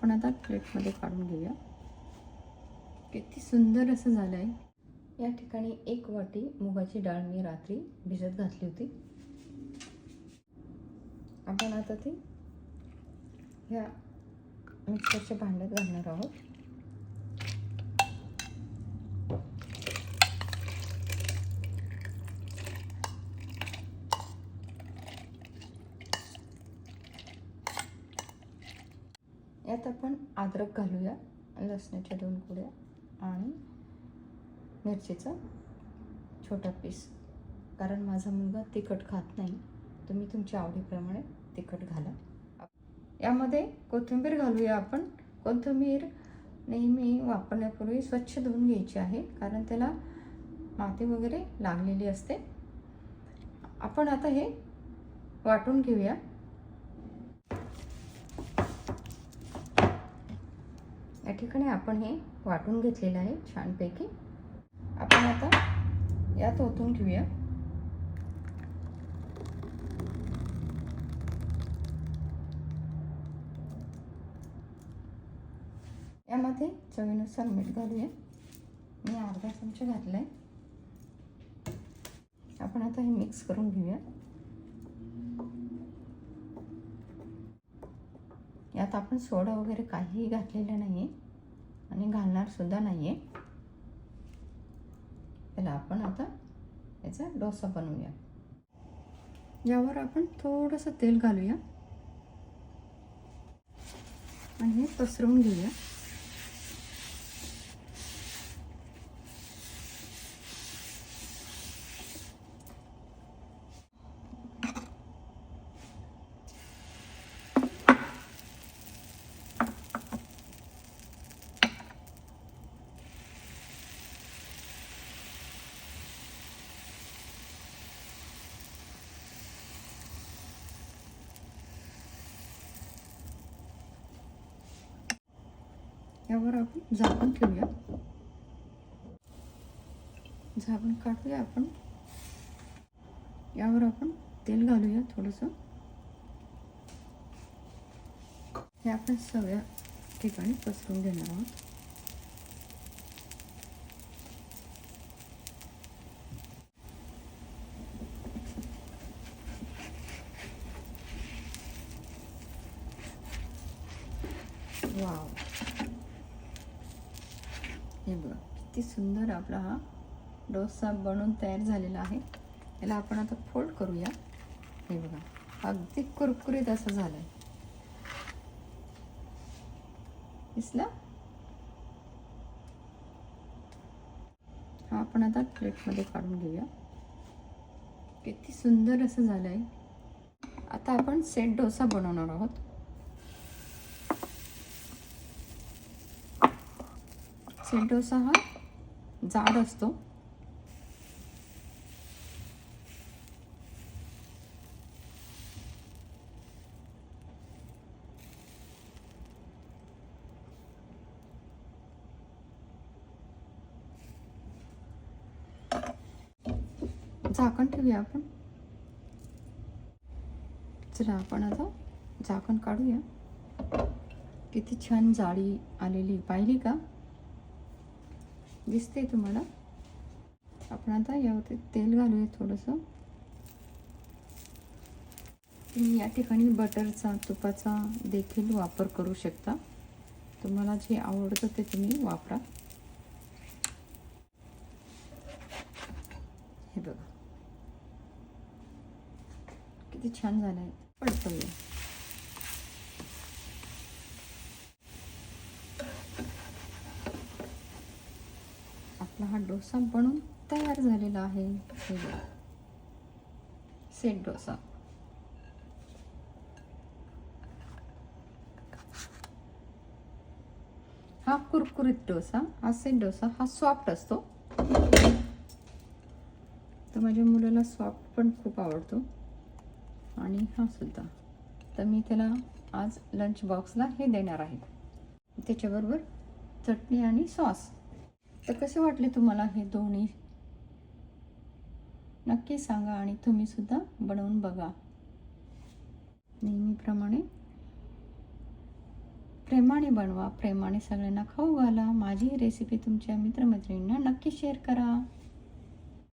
आपण आता प्लेटमध्ये काढून घेऊया. किती सुंदर असं झालं आहे या ठिकाणी एक वाटी मुगाची डाळ मी रात्री भिजत घातली होती. आपण आता ती ह्या मिक्सरच्या भांड्यात घालणार आहोत. यात आपण अद्रक घालूया लसणाच्या दोन कुड्या आणि मिरचीचा छोटा पीस. कारण माझा मुलगा तिखट खात नाही तुम्ही तुमच्या आवडीप्रमाणे तिखट घाला. यामध्ये कोथिंबीर घालूया आपण. कोथिंबीर नेहमी वापरण्यापूर्वी स्वच्छ धुवून घ्यायची आहे कारण त्याला माती वगैरे लागलेली असते. आपण आता हे वाटून घेऊया. या ठिकाणी आपण हे वाटून घेतलेलं आहे छानपैकी. आपण आता यात ओतून घेऊया. यामध्ये चवीनुसार मीठ घालूया. मी अर्धा चमचा घातला आहे आपण आता हे मिक्स करून घेऊया. यात आपण सोडा वगैरे काहीही घातलेलं नाही आहे आणि घालणार सुद्धा नाही आहे त्याला आपण आता याचा डोसा बनवूया. यावर आपण थोडंसं तेल घालूया. आणि हे पसरवून घेऊया. यावर आपण झाकण ठेवूया. झाकण काढूया आपण. यावर आपण तेल घालूया थोडंसं. हे आपण सगळ्या ठिकाणी पसरून घेणार आहोत. वाव. हे बघा किती सुंदर आपला हा डोसा बनवून तयार झालेला आहे. याला आपण आता फोल्ड करूया. हे बघा अगदी कुरकुरीत असं झालं आहे दिसला? हा आपण आता प्लेटमध्ये काढून घेऊया. किती सुंदर असं झालं आहे आता आपण सेट डोसा बनवणार आहोत. सेट डोसा हा जाड असतो. झाकण ठेवूया आपण. चला आपण आता झाकण काढूया. किती छान जाळी आलेली. पाहिली का? दिसते तुम्हाला. आपण आता यावरती तेल घालूया थोडंसं. तुम्ही या ठिकाणी बटरचा तुपाचा देखील वापर करू शकता. तुम्हाला जे आवडतं ते तुम्ही वापरा. हे बघा. किती छान झालं आहे पडतोय आपला हा डोसा बनून तयार झालेला आहे. सेट डोसा. हा कुरकुरीत डोसा हा सेट डोसा हा सॉफ्ट असतो. तर माझ्या मुलाला सॉफ्ट पण खूप आवडतो. आणि हा सुद्धा. तर मी त्याला आज लंच बॉक्सला हे देणार आहे. त्याच्याबरोबर चटणी आणि सॉस. तर कसे वाटले तुम्हाला हे दोन्ही? नक्की सांगा आणि तुम्ही सुद्धा बनवून बघा. नेहमीप्रमाणे प्रेमाने बनवा. प्रेमाने सगळ्यांना खाऊ घाला. माझी ही रेसिपी तुमच्या मित्रमैत्रिणींना नक्की शेअर करा.